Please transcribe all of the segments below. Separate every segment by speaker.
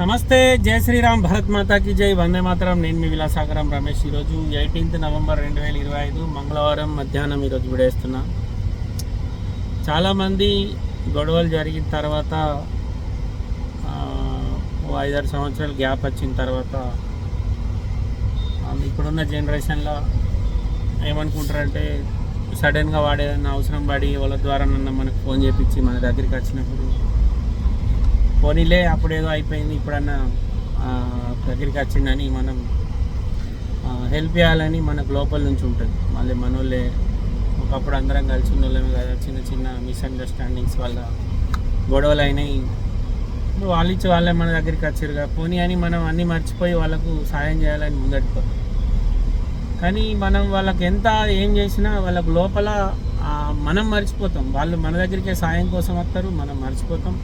Speaker 1: నమస్తే జై శ్రీరామ్ భరత్ మాతాకి జై వందే మాతరం. నేను మీ విలాసాగరం రమేష్. ఈరోజు ఎయిటీన్త్ నవంబర్ రెండు వేల ఇరవై ఐదు మంగళవారం మధ్యాహ్నం ఈరోజు విడేస్తున్నా. చాలామంది గొడవలు జరిగిన తర్వాత ఐదారు సంవత్సరాలు గ్యాప్ వచ్చిన తర్వాత ఇప్పుడున్న జనరేషన్లో ఏమనుకుంటారంటే సడన్గా వాడేదన్నా అవసరం పడి వాళ్ళ ద్వారా నన్ను మనకు ఫోన్ చేపించి మన దగ్గరికి వచ్చినప్పుడు పోనీలే అప్పుడేదో అయిపోయింది. ఇప్పుడన్నా దగ్గరికి వచ్చిందని మనం హెల్ప్ చేయాలని మనకు లోపల నుంచి ఉంటుంది. మళ్ళీ మనోళ్ళే ఒకప్పుడు అందరం కలిసి ఉన్న వాళ్ళమే కదా చిన్న చిన్న మిస్అండర్స్టాండింగ్స్ వల్ల గొడవలు అయినాయి ఇప్పుడు వాళ్ళు ఇచ్చి వాళ్ళే మన దగ్గరికి వచ్చారు పోనీ అని మనం అన్నీ మర్చిపోయి వాళ్ళకు సాయం చేయాలని ముందట్టుకోవాలి కానీ మనం వాళ్ళకి ఎంత ఏం చేసినా వాళ్ళకు లోపల మనం మర్చిపోతాం. వాళ్ళు మన దగ్గరికే సాయం కోసం వస్తారు మనం మర్చిపోతాం.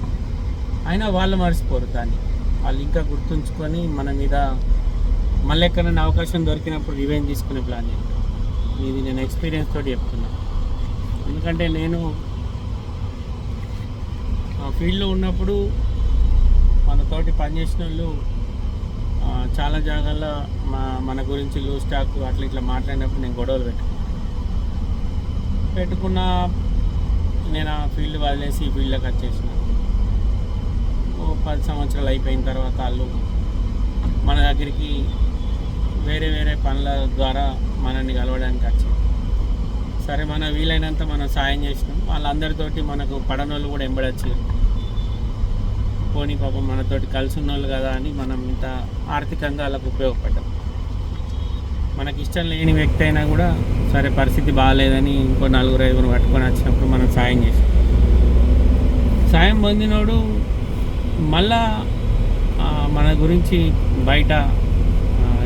Speaker 1: అయినా వాళ్ళు మర్చిపోరు దాన్ని. వాళ్ళు ఇంకా గుర్తుంచుకొని మన మీద మళ్ళీ ఎక్కడైనా అవకాశం దొరికినప్పుడు రివెంజ్ తీసుకునే ప్లాన్ చేస్తాం ఇది నేను ఎక్స్పీరియన్స్ తోటి చెప్తున్నా. ఎందుకంటే నేను ఆ ఫీల్డ్లో ఉన్నప్పుడు మనతోటి పనిచేసిన వాళ్ళు చాలా జాగాల్లో మా మన గురించి లూజ్ స్టాక్ అట్లా ఇట్లా మాట్లాడినప్పుడు నేను గొడవలు పెట్టుకున్నాను పెట్టుకున్న నేను ఆ ఫీల్డ్ వదిలేసి ఈ ఫీల్డ్లోకి వచ్చేసిన. పది సంవత్సరాలు అయిపోయిన తర్వాత వాళ్ళు మన దగ్గరికి వేరే వేరే పనుల ద్వారా మనల్ని కలవడానికి వచ్చారు. సరే మన వీలైనంత మనం సాయం చేసినాం. వాళ్ళందరితోటి మనకు పడనోళ్ళు కూడా ఎంబడొచ్చారు. పోనీ పాపం మనతోటి కలిసి ఉన్నోళ్ళు కదా అని మనం ఇంత ఆర్థికంగా వాళ్ళకు ఉపయోగపడ్డాం. మనకి ఇష్టం లేని వ్యక్తి అయినా కూడా సరే పరిస్థితి బాగాలేదని ఇంకో నలుగురు ఐదుగురు పట్టుకొని వచ్చినప్పుడు మనం సాయం చేసాం. సాయం పొందినోడు మళ్ళా మన గురించి బయట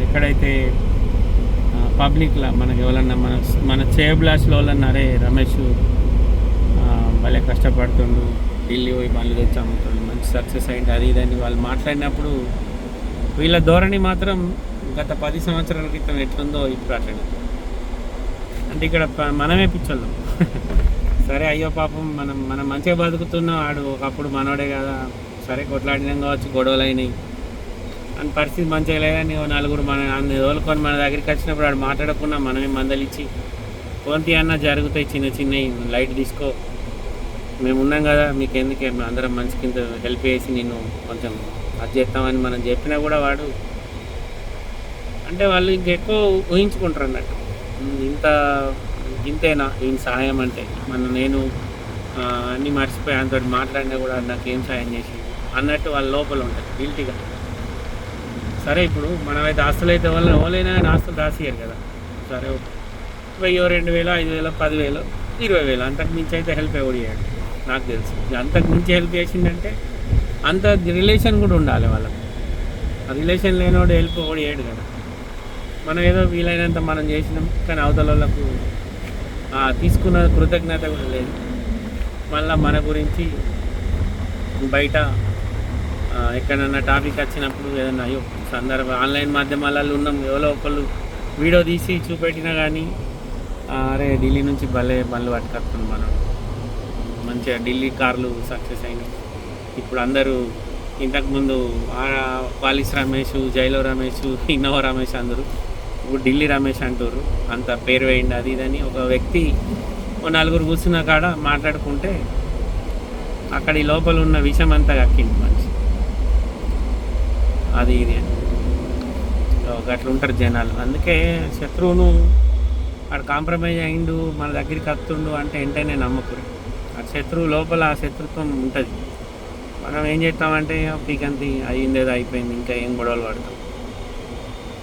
Speaker 1: ఎక్కడైతే పబ్లిక్లో మనకి ఎవరన్నా మన మన చేబ్లాస్లో వాళ్ళన్నా అరే రమేష్ భలే కష్టపడుతుండు ఢిల్లీ పోయి బండ్లు తెచ్చి అమ్ముతుండు మంచి సక్సెస్ అయింది అది ఇదని వాళ్ళు మాట్లాడినప్పుడు వీళ్ళ ధోరణి మాత్రం గత పది సంవత్సరాల క్రితం ఎట్లుందో ఇప్పుడు అట్లనే. అంటే ఇక్కడ మనమే పిచ్చోళ్ళం. సరే అయ్యో పాపం మనం మనం మంచిగా బతుకుతున్నాం ఆడు ఒకప్పుడు మనోడే కదా. సరే కొట్లాడినాం కావచ్చు గొడవలు అయినాయి. అని పరిస్థితి మంచిగా లేదని ఓ నలుగురు మన అన్ని తోలుకొని మన దగ్గరికి వచ్చినప్పుడు ఆడు మాట్లాడకుండా మనమే మందలిచ్చి కొంత అన్న జరుగుతాయి చిన్న చిన్నవి లైట్ తీసుకో. మేము ఉన్నాం కదా మీకు ఎందుకే? అందరం మంచి కింద హెల్ప్ చేసి నిన్ను కొంచెం అది చేస్తామని మనం చెప్పినా కూడా వాడు అంటే వాళ్ళు ఇంకెక్కువ ఊహించుకుంటారు అన్నట్టు. ఇంత ఇంతేనా? ఈయన సహాయం అంటే? మన నేను అన్నీ మర్చిపోయి ఆయనతో మాట్లాడినా కూడా నాకు ఏం సహాయం చేసి అన్నట్టు వాళ్ళ లోపల ఉంటుంది గిల్టీగా సరే ఇప్పుడు మనమైతే ఆస్తులు అయితే వాళ్ళు ఎవరైనా కానీ ఆస్తులు రాసియ్యారు కదా. సరే వెయ్యి రెండు వేలు ఐదు వేలు పదివేలు ఇరవై వేలు అంతకు మించి అయితే హెల్ప్ ఎవడు చేయడు నాకు తెలుసు. ఇక అంతకు మించి హెల్ప్ చేసిందంటే అంత రిలేషన్ కూడా ఉండాలి వాళ్ళకి. ఆ రిలేషన్ లేనివాడు హెల్ప్ కూడా చేయడు కదా. మనం ఏదో వీలైనంత మనం చేసినాం కానీ అవతల వాళ్ళకు తీసుకున్న కృతజ్ఞత కూడా లేదు. మళ్ళీ మన గురించి బయట ఎక్కడన్నా టాపిక్ వచ్చినప్పుడు ఏదన్నా అయ్యో సందర్భం ఆన్లైన్ మాధ్యమాలలో ఉన్నాం ఎవరో ఒకళ్ళు వీడియో తీసి చూపెట్టినా కానీ అరే ఢిల్లీ నుంచి భలే బండ్లు పట్టుకొస్తుంది మనం. మంచిగా ఢిల్లీ కార్లు సక్సెస్ అయినాయి. ఇప్పుడు అందరూ ఇంతకుముందు పాలిస్ రమేష్ జైలో రమేష్ ఇన్నోవా రమేష్ అందరూ ఇప్పుడు ఢిల్లీ రమేష్ అంటారు అంత పేరు వేయండి అది ఇదని ఒక వ్యక్తి ఓ నలుగురు కూర్చున్న కాడ మాట్లాడుకుంటే అక్కడ ఈ లోపల ఉన్న విషయం అంతా కక్కింది మంచి అది ఇది అని. ఒక అట్లా ఉంటారు జనాలు. అందుకే శత్రువును అక్కడ కాంప్రమైజ్ అయిండు మన దగ్గరికి వస్తుండు అంటే వెంటనే నమ్మకం ఆ శత్రువు లోపల ఆ శత్రుత్వం ఉంటుంది. మనం ఏం చేస్తామంటే పీకంతి అయ్యిందేదో అయిపోయింది ఇంకా ఏం గొడవలు పడతాం.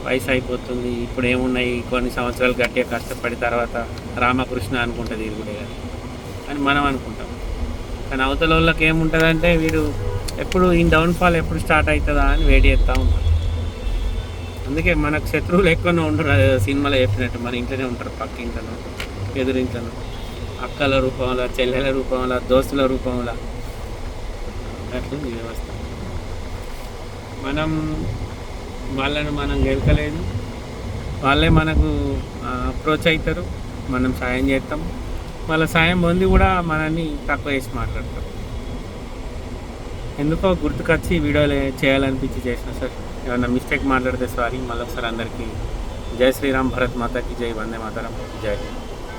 Speaker 1: వయసు అయిపోతుంది. ఇప్పుడు ఏమున్నాయి? కొన్ని సంవత్సరాలు గట్టిగా కష్టపడి తర్వాత రామకృష్ణ అనుకుంటుంది ఇది కూడా. అని మనం అనుకుంటాం. కానీ అవతల వాళ్ళకి ఏముంటుందంటే వీడు ఎప్పుడు ఈ డౌన్ఫాల్ ఎప్పుడు స్టార్ట్ అవుతుందా అని వెయిట్ చేస్తూ ఉంటాం. అందుకే మనకు శత్రువులు ఎక్కువనే ఉండరు సినిమాలో చెప్పినట్టు మన ఇంట్లోనే ఉంటారు పక్క ఇంట్లోనో ఎదురింట్లోనో అక్కల రూపంలో చెల్లెల రూపంలో దోస్తుల రూపంలో. అట్లుంది వ్యవస్థ. మనం వాళ్ళను మనం గెలకలేదు వాళ్ళే మనకు అప్రోచ్ అవుతారు. మనం సాయం చేస్తాం. వాళ్ళ సాయం పొంది కూడా మనల్ని తక్కువ చేసి మాట్లాడతారు. ఎందుకో గుర్తుకొచ్చి వీడియోలు చేయాలనిపించి చేసిన సార్. ఏమన్నా మిస్టేక్ మాట్లాడితే సారీ మళ్ళీ ఒకసారి అందరికీ. జై శ్రీరామ్ భరత్ మాతాకి జై వందే మాతరం. జై. హింద్